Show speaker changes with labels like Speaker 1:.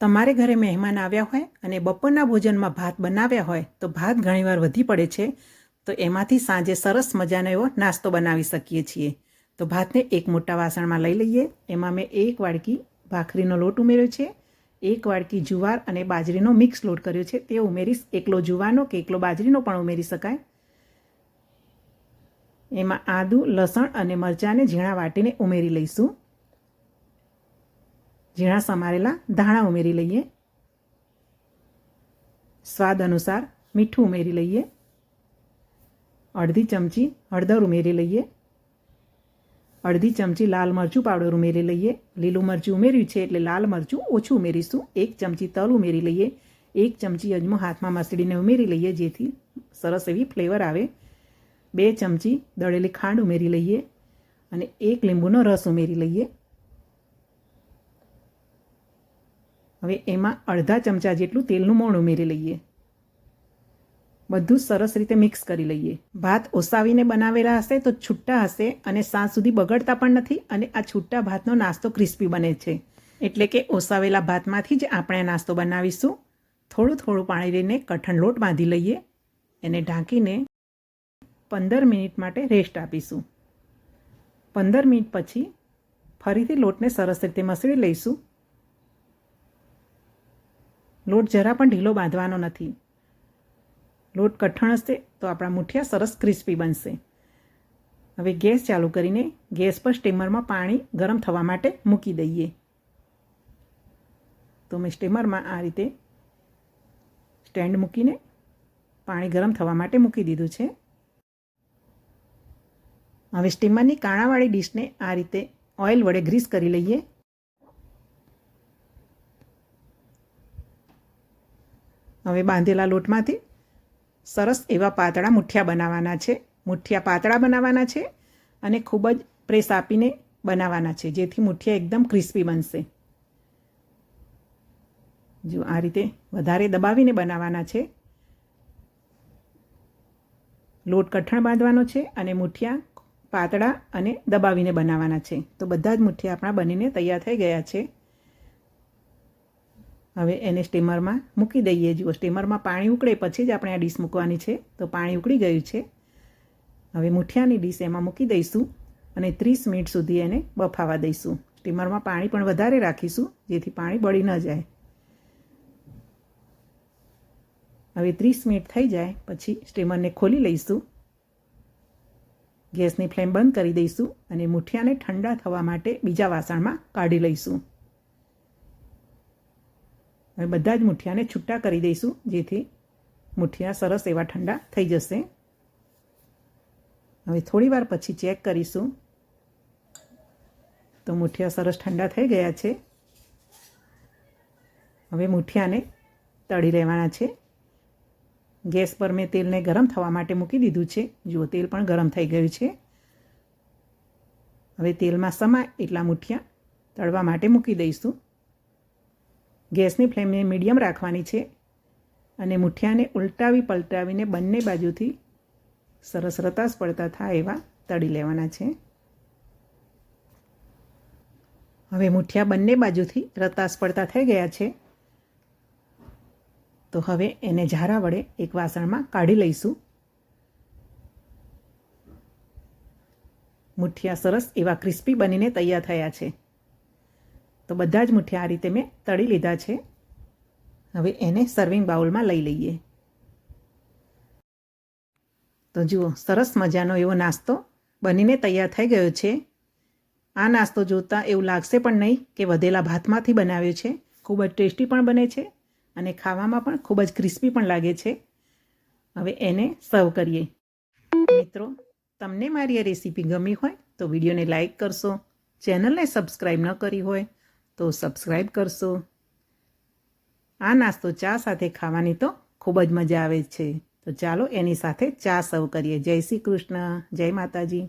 Speaker 1: તમારે ઘરે મહેમાન આવ્યા હોય અને બપોરના ભોજનમાં ભાત બનાવ્યા હોય તો ભાત ઘણીવાર વધી પડે છે, તો એમાંથી સાંજે સરસ મજાનો એવો નાસ્તો બનાવી શકીએ છીએ. તો ભાતને એક મોટા વાસણમાં લઈ લઈએ. એમાં મેં એક વાડકી ભાખરીનો લોટ ઉમેર્યો છે, એક વાડકી જુવાર અને બાજરીનો મિક્સ લોટ કર્યો છે. તે ઉમેરીશ. એકલો જુવારનો કે એકલો બાજરીનો પણ ઉમેરી શકાય. એમાં આદું, લસણ અને મરચાંને ઝીણા વાટીને ઉમેરી લઈશું. ઝીણા સમારેલા ધાણા ઉમેરી લઈએ. સ્વાદ અનુસાર મીઠું ઉમેરી લઈએ. અડધી ચમચી હળદર ઉમેરી લઈએ. અડધી ચમચી લાલ મરચું પાવડર ઉમેરી લઈએ. લીલું મરચું ઉમેર્યું છે એટલે લાલ મરચું ઓછું ઉમેરીશું. એક ચમચી તલ ઉમેરી લઈએ. એક ચમચી અજમો હાથમાં મસળીને ઉમેરી લઈએ જેથી સરસ એવી ફ્લેવર આવે. બે ચમચી દળેલી ખાંડ ઉમેરી લઈએ અને એક લીંબુનો રસ ઉમેરી લઈએ. હવે એમાં અડધા ચમચા જેટલું તેલનું મોણ ઉમેરી લઈએ. બધું સરસ રીતે મિક્સ કરી લઈએ. ભાત ઓસાવીને બનાવેલા હશે તો છૂટા હશે અને સાંજ સુધી બગડતા પણ નથી અને આ છૂટા ભાતનો નાસ્તો ક્રિસ્પી બને છે. એટલે કે ઓસાવેલા ભાતમાંથી જ આપણે નાસ્તો બનાવીશું. થોડું થોડું પાણી લઈને કઠણ લોટ બાંધી લઈએ. એને ઢાંકીને પંદર મિનિટ માટે રેસ્ટ આપીશું. પંદર મિનિટ પછી ફરીથી લોટને સરસ રીતે મસળી લઈશું. લોટ જરા પણ ઢીલો બાંધવાનો નથી. લોટ કઠણ હશે તો આપણા મુઠિયા સરસ ક્રિસ્પી બનશે. હવે ગેસ ચાલુ કરીને ગેસ પર સ્ટીમરમાં પાણી ગરમ થવા માટે મૂકી દઈએ. તો મેં સ્ટીમરમાં આ રીતે સ્ટેન્ડ મૂકીને પાણી ગરમ થવા માટે મૂકી દીધું છે. હવે સ્ટીમરની કાણાવાળી ડીશને આ રીતે ઓઇલ વડે ગ્રીસ કરી લઈએ. હવે બાંધેલા લોટમાંથી સરસ એવા પાતળા મુઠિયા બનાવવાના છે. મુઠિયા પાતળા બનાવવાના છે અને ખૂબ જ પ્રેસ આપીને બનાવવાના છે, જેથી મુઠિયા એકદમ ક્રિસ્પી બનશે. જો આ રીતે વધારે દબાવીને બનાવવાના છે. લોટ કઠણ બાંધવાનો છે અને મુઠિયા પાતળા અને દબાવીને બનાવવાના છે. તો બધા જ મુઠ્ઠિયા આપણા બનીને તૈયાર થઈ ગયા છે. હવે એને સ્ટીમરમાં મૂકી દઈએ. જુઓ, સ્ટીમરમાં પાણી ઉકળે પછી જ આપણે આ ડીશ મૂકવાની છે. તો પાણી ઉકળી ગયું છે. હવે મૂઠિયાની ડીશ એમાં મૂકી દઈશું અને ત્રીસ મિનિટ સુધી એને બફાવા દઈશું. સ્ટીમરમાં પાણી પણ વધારે રાખીશું, જેથી પાણી બળી ન જાય. હવે ત્રીસ મિનિટ થઈ જાય, પછી સ્ટીમરને ખોલી લઈશું. ગેસની ફ્લેમ બંધ કરી દઈશું અને મૂઠિયાને ઠંડા થવા માટે બીજા વાસણમાં કાઢી લઈશું. હવે બધા જ મુઠિયાને છૂટા કરી દઈશું, જેથી મુઠિયા સરસ એવા ઠંડા થઈ જશે. હવે થોડી વાર પછી ચેક કરીશું. તો મુઠિયા સરસ ઠંડા થઈ ગયા છે. હવે મુઠિયાને તળી લેવાના છે. ગેસ પર મેં તેલને ગરમ થવા માટે મૂકી દીધું છે. જુઓ, તેલ પણ ગરમ થઈ ગયું છે. હવે તેલમાં સમાય એટલા મુઠિયા તળવા માટે મૂકી દઈશું. ગેસની ફ્લેમને મીડિયમ રાખવાની છે અને મુઠિયાને ઉલટાવી પલટાવીને બંને બાજુથી સરસ રતાસ પડતા થાય એવા તળી લેવાના છે. હવે મુઠિયા બંને બાજુથી રતાસ પડતા થઈ ગયા છે. તો હવે એને ઝારા વડે એક વાસણમાં કાઢી લઈશું. મુઠિયા સરસ એવા ક્રિસ્પી બનીને તૈયાર થયા છે. તો બધા જ મુઠ્ઠી આ રીતે મેં તળી લીધા છે. હવે એને સર્વિંગ બાઉલમાં લઈ લઈએ. તો જુઓ, સરસ મજાનો એવો નાસ્તો બનીને તૈયાર થઈ ગયો છે. આ નાસ્તો જોતાં એવું લાગશે પણ નહીં કે વધેલા ભાતમાંથી બનાવ્યો છે. ખૂબ જ ટેસ્ટી પણ બને છે અને ખાવામાં પણ ખૂબ જ ક્રિસ્પી પણ લાગે છે. હવે એને સર્વ કરીએ. મિત્રો, તમને મારી આ રેસીપી ગમી હોય તો વિડીયોને લાઇક કરશો, ચેનલને સબસ્ક્રાઈબ ન કરી હોય તો સબસ્ક્રાઈબ કરશો. આ નાસ્તો ચા સાથે ખાવાની તો ખૂબ જ મજા આવે છે. તો ચાલો એની સાથે ચા સર્વ કરીએ. જય શ્રી કૃષ્ણ. જય માતાજી.